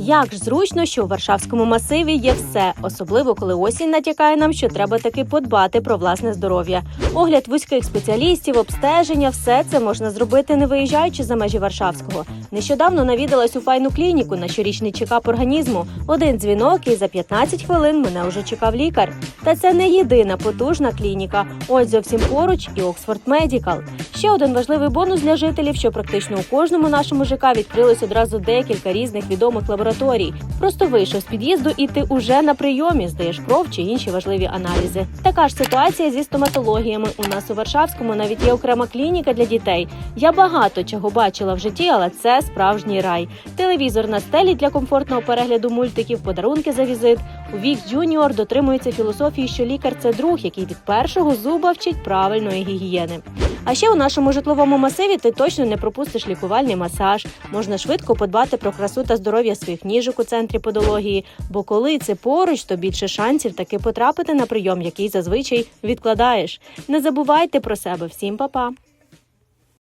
Як ж зручно, що у Варшавському масиві є все, особливо коли осінь натякає нам, що треба таки подбати про власне здоров'я. Огляд вузьких спеціалістів, обстеження, все це можна зробити, не виїжджаючи за межі Варшавського. Нещодавно навідалась у файну клініку на щорічний чекап організму. Один дзвінок, і за 15 хвилин мене вже чекав лікар. Та це не єдина потужна клініка. Ось зовсім поруч і Оксфорд Медікал. Ще один важливий бонус для жителів, що практично у кожному нашому ЖК відкрилось одразу декілька різних відомих лабораторій. Просто вийшов з під'їзду, і ти уже на прийомі здаєш кров чи інші важливі аналізи. Така ж ситуація зі стоматологіями. У нас у Варшавському навіть є окрема клініка для дітей. Я багато чого бачила в житті, але це справжній рай. Телевізор на стелі для комфортного перегляду мультиків, подарунки за візит. У вік Джуніор дотримується філософії, що лікар це друг, який від першого зуба вчить правильної гігієни. А ще у нашому житловому масиві ти точно не пропустиш лікувальний масаж. Можна швидко подбати про красу та здоров'я своїх ніжок у центрі подології. Бо коли це поруч, то більше шансів таки потрапити на прийом, який зазвичай відкладаєш. Не забувайте про себе. Всім па-па!